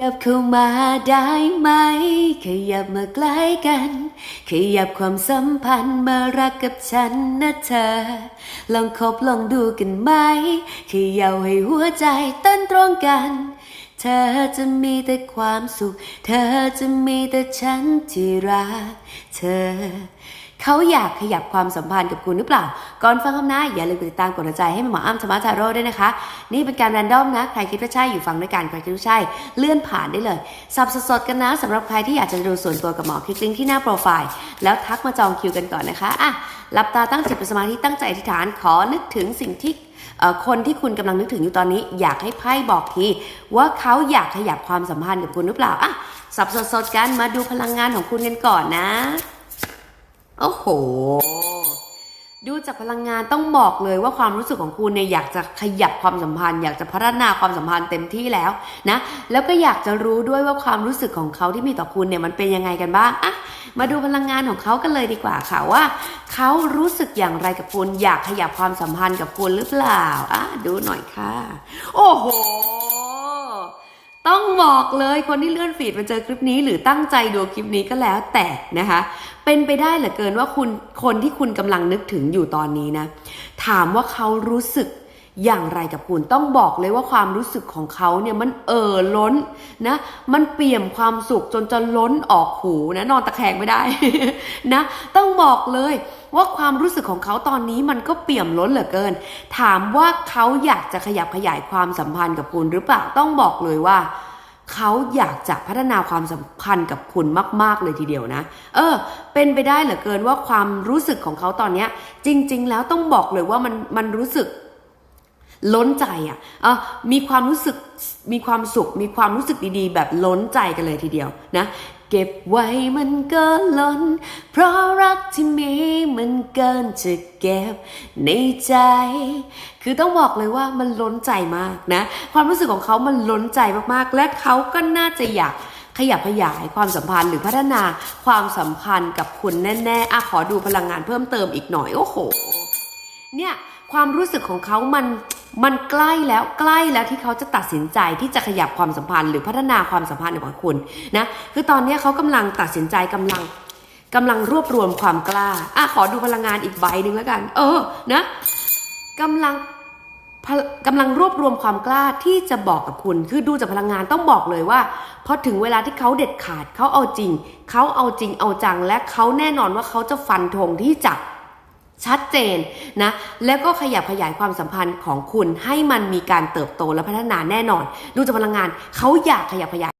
ขยับเข้ามาได้ไหม ขยับมาใกล้กัน ขยับความสัมพันธ์มารักกับฉันนะเธอ ลองคบลองดูกันไหม ขยับให้หัวใจเต้นตรงกัน เธอจะมีแต่ความสุข เธอจะมีแต่ฉันที่รักเธอ เขาอยากขยับความสัมพันธ์กับคุณหรือเปล่า ก่อนฟังคำนะอย่าลืมกดติดตามกดใจให้หมออ้ำธรรมะทาโร่ด้วยนะคะ นี่เป็นการแรนดอมนะ ใครคิดว่าใช่อยู่ฟังด้วยกันใครคิดว่าใช่ เลื่อนผ่านได้เลย สับสดๆกันนะสำหรับใครที่อยากจะดูส่วนตัวกับหมอคลิกลิงก์ที่หน้าโปรไฟล์แล้วทักมาจองคิวกันก่อนนะคะอะหลับตาตั้งจิตเป็นสมาธิตั้งใจอธิษฐานขอนึกถึงสิ่งที่คนที่คุณกำลังนึกถึงอยู่ตอนนี้ อยากให้ไพ่บอกทีว่าเขาอยากขยับความสัมพันธ์กับคุณหรือเปล่าอะสับสดๆกันมาดูพลังงานของคุณกันก่อนนะ โอ้โห ดูจากพลังงานต้องบอกเลยว่าความรู้สึกของคุณเนี่ยอยากจะขยับความสัมพันธ์ อยากจะพัฒนาความสัมพันธ์เต็มที่แล้วนะ แล้วก็อยากจะรู้ด้วยว่าความรู้สึกของเขาที่มีต่อคุณเนี่ยมันเป็นยังไงกันบ้างอะมาดูพลังงานของเขากันเลยดีกว่าค่ะว่า เขารู้สึกอย่างไรกับคุณ อยากขยับความสัมพันธ์กับคุณหรือเปล่าอะดูหน่อยค่ะ โอ้โห ต้องบอกเลยคนที่เลื่อนฟีดมาเจอคลิปนี้ หรือตั้งใจดูคลิปนี้ก็แล้วแต่นะคะ เป็นไปได้เหลือเกินว่าคุณคนที่คุณกำลังนึกถึงอยู่ตอนนี้นะ ถามว่าเขารู้สึกอย่างไรกับคุณต้องบอกเลยว่าความรู้สึกของเขาเนี่ยมันเอ่อล้นนะ มันเปี่ยมความสุขจนจะล้นออกหูนะนอนตะแคงไม่ได้นะ ต้องบอกเลย ว่าความรู้สึกของเขาตอนนี้มันก็เปี่ยมล้นเหลือเกิน ถามว่าเขาอยากจะขยับขยายความสัมพันธ์กับคุณหรือเปล่าต้องบอกเลยว่าเขาอยากจะพัฒนาความสัมพันธ์กับคุณมาก ๆ เลยทีเดียวนะ เออ เป็นไปได้เหลือเกินว่าความรู้สึกของเขาตอนเนี้ย จริง ๆ แล้วต้องบอกเลยว่ามันมันรู้สึกล้นใจอะ่ะเออมีความรู้สึกมีความสุข มีความรู้สึกดีๆ แบบล้นใจกันเลยทีเดียวนะ เก็บไว้มันก็ล้น เพราะรักที่มีมันเกินจะเก็บในใจ คือต้องบอกเลยว่ามันล้นใจมากนะ ความรู้สึกของเขามันล้นใจมากๆ และเขาก็น่าจะอยากขยับขยายความสัมพันธ์หรือพัฒนาความสัมพันธ์กับคุณแน่ๆอะขอดูพลังงานเพิ่มเติมอีกหน่อย โอ้โห เนี่ยความรู้สึกของเขามัน มันใกล้แล้วใกล้แล้วที่เขาจะตัดสินใจที่จะขยับความสัมพันธ์ หรือพัฒนาความสัมพันธ์กับคุณนะคือตอนนี้เขากำลังตัดสินใจกำลังกำลังรวบรวมความกล้าอะขอดูพลังงานอีกใบหนึ่งแล้วกัน เออนะกำลังพลกำลังรวบรวมความกล้าที่จะบอกกับคุณ คือดูจากพลังงานต้องบอกเลยว่าพอถึงเวลาที่เขาเด็ดขาดเขาเอาจริง เขาเอาจริงเอาจังและเขาแน่นอนว่าเขาจะฟันธงที่จะ ชัดเจนนะแล้วก็ขยับขยายความสัมพันธ์ของคุณให้มันมีการเติบโตและพัฒนาแน่นอน ดูจากพลังงานเขาอยากขยับขยาย